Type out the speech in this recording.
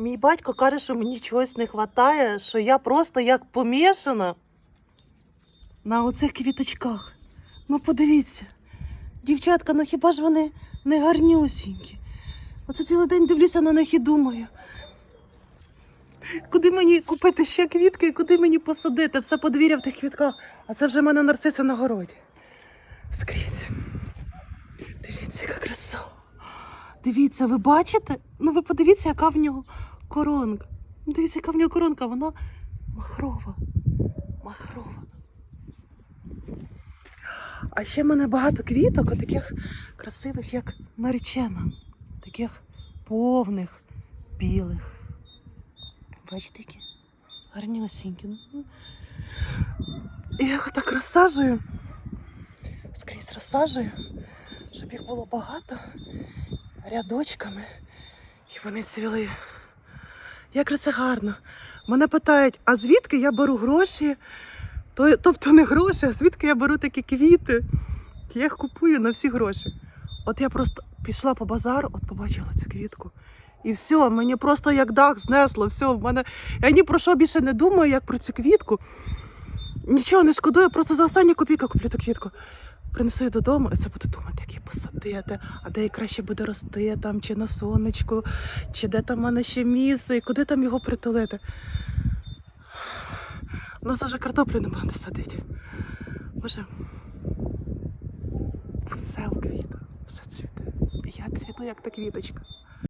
Мій батько каже, що мені чогось не вистачає, що я просто як помішана на оцих квіточках. Ну подивіться. Дівчатка, ну хіба ж вони не гарнюсінькі? Оце цілий день дивлюся на них і думаю. Куди мені купити ще квітки і куди мені посадити? Все подвір'я в тих квітках. А це вже в мене нарциси на городі. Скрізь. Дивіться, яка краса. Дивіться, ви бачите? Ну ви подивіться, яка в нього коронка. Дивіться, яка в нього коронка, вона махрова. Махрова. А ще в мене багато квіток, таких красивих, як наречена. Таких повних, білих. Бачите, які гарнюсінькі. І я їх так розсаджую. Скрізь розсаджую, щоб їх було багато рядочками. І вони цвіли. Як же це гарно. Мене питають, а звідки я беру гроші? Тобто не гроші, а звідки я беру такі квіти? Я їх купую на всі гроші. От я просто пішла по базару, от побачила цю квітку. І все, мені просто як дах знесло. Все, в мене... Я ні про що більше не думаю, як про цю квітку. Нічого не шкодую, просто за останні копійки куплю ту квітку. Принесу її додому, і це буду думати, як її посадити, а де її краще буде рости, там, чи на сонечку, чи де там мене ще місце, і куди там його притулити. У нас вже картоплю нема де садити. Боже, все в квітах, все цвіте. Я цвіту, як та квіточка.